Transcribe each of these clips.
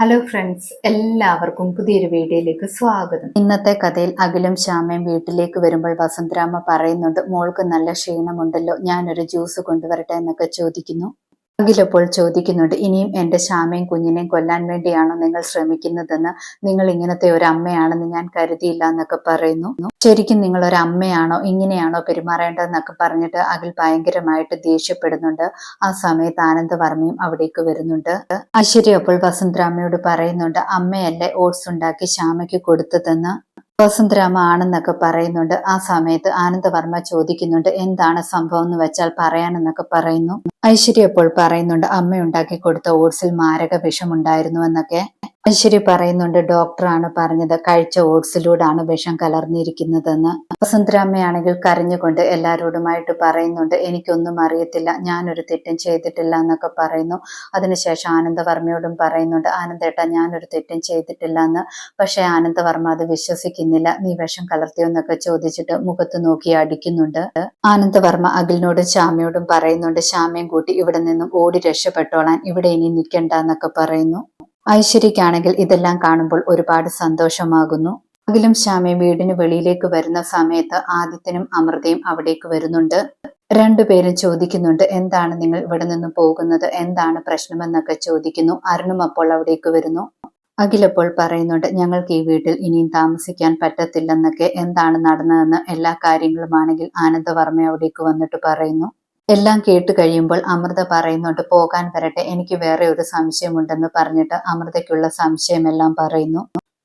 Hello friends എല്ലാവർക്കും പുതിയൊരു വീഡിയോയിലേക്ക് സ്വാഗതം. ഇന്നത്തെ കഥയിൽ അഖിലും ശ്യാമയും വീട്ടിലേക്ക് വരുമ്പോൾ വസന്തരാമ പറയുന്നുണ്ട് മോൾക്ക് നല്ല ക്ഷീണമുണ്ടല്ലോ ഞാനൊരു ജ്യൂസ് കൊണ്ടുവരട്ടെ എന്നൊക്കെ ചോദിക്കുന്നു. അഖിലപ്പോൾ ചോദിക്കുന്നുണ്ട് ഇനിയും എന്റെ ശ്യാമയും കുഞ്ഞിനെയും കൊല്ലാൻ വേണ്ടിയാണോ നിങ്ങൾ ശ്രമിക്കുന്നതെന്ന്? നിങ്ങൾ ഇങ്ങനത്തെ ഒരു അമ്മയാണെന്ന് ഞാൻ കരുതിയില്ല എന്നൊക്കെ പറയുന്നു. ശരിക്കും നിങ്ങൾ ഒരു അമ്മയാണോ ഇങ്ങനെയാണോ പെരുമാറേണ്ടതെന്നൊക്കെ പറഞ്ഞിട്ട് അഖിൽ ഭയങ്കരമായിട്ട് ദേഷ്യപ്പെടുന്നുണ്ട്. ആ സമയത്ത് ആനന്ദവർമ്മയും അവിടേക്ക് വരുന്നുണ്ട്. ഐശ്വര്യ അപ്പോൾ വസന്തരാമയോട് പറയുന്നുണ്ട് അമ്മയല്ലേ ഓട്സ് ഉണ്ടാക്കി ശ്യാമയ്ക്ക് കൊടുത്തതെന്ന്? വസന്തരാമ ആണെന്നൊക്കെ പറയുന്നുണ്ട്. ആ സമയത്ത് ആനന്ദവർമ്മ ചോദിക്കുന്നുണ്ട് എന്താണ് സംഭവം എന്ന് വെച്ചാൽ പറയാനെന്നൊക്കെ പറയുന്നു. ഐശ്വര്യ അപ്പോൾ പറയുന്നുണ്ട് അമ്മ ഉണ്ടാക്കി കൊടുത്ത ഓട്സിൽ മാരക വിഷമുണ്ടായിരുന്നു എന്നൊക്കെ. ഐശ്വര്യ പറയുന്നുണ്ട് ഡോക്ടറാണ് പറഞ്ഞത്. കഴിച്ച ഓട്സിലൂടാണ് വിഷം കലർന്നിരിക്കുന്നതെന്ന്. വസുന്ധരാമ്മയാണെങ്കിൽ കരഞ്ഞുകൊണ്ട് എല്ലാവരോടുമായിട്ട് പറയുന്നുണ്ട് എനിക്കൊന്നും അറിയത്തില്ല. ഞാനൊരു തെറ്റും ചെയ്തിട്ടില്ല എന്നൊക്കെ പറയുന്നു. അതിനുശേഷം ആനന്ദവർമ്മയോടും പറയുന്നുണ്ട് ആനന്ദേട്ട ഞാനൊരു തെറ്റും ചെയ്തിട്ടില്ല എന്ന് പക്ഷേ ആനന്ദവർമ്മ അത് വിശ്വസിക്കുന്നില്ല. നീ വിഷം കലർത്തിയോ എന്നൊക്കെ ചോദിച്ചിട്ട് മുഖത്ത് നോക്കി അടിക്കുന്നുണ്ട്. ആനന്ദവർമ്മ അഖിലിനോടും ശ്യാമയോടും പറയുന്നുണ്ട് ശ്യാമയും കൂട്ടി ഇവിടെ നിന്നും ഓടി രക്ഷപ്പെട്ടോളാൻ. ഇവിടെ ഇനി നിൽക്കണ്ട എന്നൊക്കെ പറയുന്നു. ഐശ്വര്യക്കാണെങ്കിൽ ഇതെല്ലാം കാണുമ്പോൾ ഒരുപാട് സന്തോഷമാകുന്നു. അഖിലും ശ്യാമയും വീടിന് വെളിയിലേക്ക് വരുന്ന സമയത്ത് ആദിത്യനും അമൃതയും അവിടേക്ക് വരുന്നുണ്ട്. രണ്ടുപേരും ചോദിക്കുന്നുണ്ട് എന്താണ് നിങ്ങൾ ഇവിടെ നിന്ന് പോകുന്നത്? എന്താണ് പ്രശ്നമെന്നൊക്കെ ചോദിക്കുന്നു. അരുണും അപ്പോൾ അവിടേക്ക് വരുന്നു. അഖിലപ്പോൾ പറയുന്നുണ്ട് ഞങ്ങൾക്ക് ഈ വീട്ടിൽ ഇനിയും താമസിക്കാൻ പറ്റത്തില്ലെന്നൊക്കെ. എന്താണ് നടന്നതെന്ന് എല്ലാ കാര്യങ്ങളുമാണെങ്കിൽ ആനന്ദവർമ്മ അവിടേക്ക് വന്നിട്ട് പറയുന്നു. എല്ലാം കേട്ട് കഴിയുമ്പോൾ അമൃത പറയുന്നുണ്ട് പോകാൻ വരട്ടെ എനിക്ക് വേറെ ഒരു സംശയമുണ്ടെന്ന് പറഞ്ഞിട്ട് അമൃതയ്ക്കുള്ള സംശയമെല്ലാം പറയുന്നു.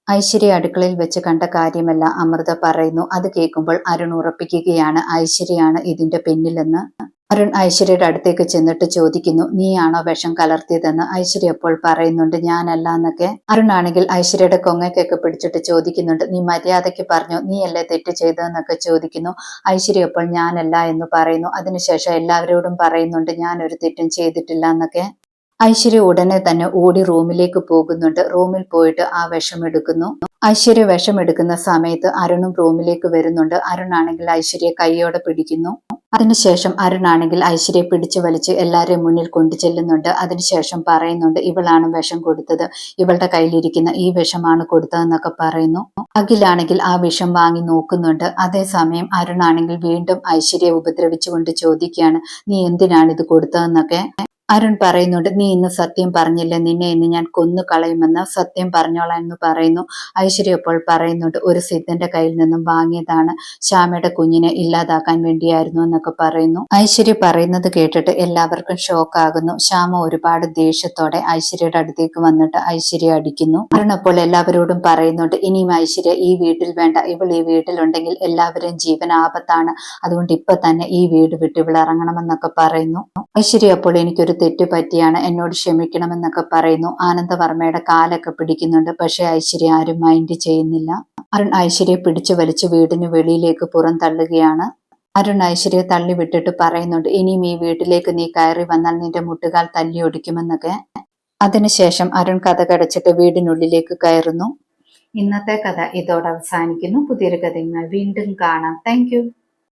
ഐശ്വര്യ അടുക്കളയിൽ വെച്ച് കണ്ട കാര്യമല്ല അമൃത പറയുന്നു. അത് കേൾക്കുമ്പോൾ അരുൺ ഉറപ്പിക്കുകയാണ് ഐശ്വര്യയാണ് ഇതിന്റെ പിന്നിലെന്ന്. അരുൺ ഐശ്വര്യയുടെ അടുത്തേക്ക് ചെന്നിട്ട് ചോദിക്കുന്നു നീയാണോ വിഷം കലർത്തിയതെന്ന്? ഐശ്വര്യ അപ്പോൾ പറയുന്നുണ്ട് ഞാനല്ല എന്നൊക്കെ. അരുൺ ആണെങ്കിൽ ഐശ്വര്യയുടെ കൊങ്ങയ്ക്കൊക്കെ പിടിച്ചിട്ട് ചോദിക്കുന്നുണ്ട് നീ മര്യാദയ്ക്ക് പറഞ്ഞു? നീയല്ലേ തെറ്റ് ചെയ്തതെന്നൊക്കെ ചോദിക്കുന്നു. ഐശ്വര്യ അപ്പോൾ ഞാനല്ല എന്ന് പറയുന്നു. അതിനുശേഷം എല്ലാവരോടും പറയുന്നുണ്ട് ഞാൻ ഒരു തെറ്റും ചെയ്തിട്ടില്ല എന്നൊക്കെ. ഐശ്വര്യ ഉടനെ തന്നെ ഓടി റൂമിലേക്ക് പോകുന്നുണ്ട്. റൂമിൽ പോയിട്ട് ആ വിഷം എടുക്കുന്നു. ഐശ്വര്യ വിഷം എടുക്കുന്ന സമയത്ത് അരുണും റൂമിലേക്ക് വരുന്നുണ്ട്. അരുണാണെങ്കിൽ ഐശ്വര്യ കൈയോടെ പിടിക്കുന്നു. അതിനുശേഷം അരുണാണെങ്കിൽ ഐശ്വര്യ പിടിച്ചു വലിച്ച് എല്ലാവരെയും മുന്നിൽ കൊണ്ടു ചെല്ലുന്നുണ്ട് അതിനുശേഷം പറയുന്നുണ്ട് ഇവളാണ് വിഷം കൊടുത്തത്. ഇവളുടെ കയ്യിലിരിക്കുന്ന ഈ വിഷമാണ് കൊടുത്തതെന്നൊക്കെ പറയുന്നു. അഖിലാണെങ്കിൽ ആ വിഷം വാങ്ങി നോക്കുന്നുണ്ട്. അതേസമയം അരുണാണെങ്കിൽ വീണ്ടും ഐശ്വര്യ ഉപദ്രവിച്ചുകൊണ്ട് ചോദിക്കുകയാണ് നീ എന്തിനാണ് ഇത് കൊടുത്തതെന്നൊക്കെ? അരുൺ പറയുന്നുണ്ട് നീ ഇന്ന് സത്യം പറഞ്ഞില്ല നിന്നെ ഇന്ന് ഞാൻ കൊന്നു കളയുമെന്ന് സത്യം പറഞ്ഞോളാം എന്ന് പറയുന്നു. ഐശ്വര്യ അപ്പോൾ പറയുന്നുണ്ട് ഒരു സിദ്ധന്റെ കയ്യിൽ നിന്നും വാങ്ങിയതാണ് ശ്യാമയുടെ കുഞ്ഞിനെ ഇല്ലാതാക്കാൻ വേണ്ടിയായിരുന്നു എന്നൊക്കെ പറയുന്നു. ഐശ്വര്യ പറയുന്നത് കേട്ടിട്ട് എല്ലാവർക്കും ഷോക്ക് ആകുന്നു ശ്യാമ ഒരുപാട് ദേഷ്യത്തോടെ ഐശ്വര്യയുടെ അടുത്തേക്ക് വന്നിട്ട് ഐശ്വര്യ അടിക്കുന്നു. അരുൺ അപ്പോൾ എല്ലാവരോടും പറയുന്നുണ്ട് ഇനിയും ഐശ്വര്യ ഈ വീട്ടിൽ വേണ്ട ഇവൾ ഈ വീട്ടിലുണ്ടെങ്കിൽ എല്ലാവരും ജീവൻ ആപത്താണ്. അതുകൊണ്ട് ഇപ്പൊ തന്നെ ഈ വീട് വിട്ട് ഇവൾ ഇറങ്ങണമെന്നൊക്കെ പറയുന്നു. ഐശ്വര്യ അപ്പോൾ എനിക്കൊരു തെറ്റ് പറ്റിയാണ് എന്നോട് ക്ഷമിക്കണമെന്നൊക്കെ പറയുന്നു. ആനന്ദവർമ്മയുടെ കാലൊക്കെ പിടിക്കുന്നുണ്ട്. പക്ഷെ ഐശ്വര്യ ആരും മൈൻഡ് ചെയ്യുന്നില്ല. അരുൺ ഐശ്വര്യയെ പിടിച്ചു വലിച്ച് വീടിന് വെളിയിലേക്ക് പുറം തള്ളുകയാണ്. അരുൺ ഐശ്വര്യ തള്ളി വിട്ടിട്ട് പറയുന്നുണ്ട് ഇനിയും ഈ വീട്ടിലേക്ക് നീ കയറി വന്നാൽ നിന്റെ മുട്ടുകാൽ തല്ലി ഒടിക്കുമെന്നൊക്കെ. അതിനുശേഷം അരുൺ കഥ കടച്ചിട്ട് വീടിനുള്ളിലേക്ക് കയറുന്നു. ഇന്നത്തെ കഥ ഇതോടെ അവസാനിക്കുന്നു. പുതിയൊരു കഥയുമായി വീണ്ടും കാണാം. താങ്ക്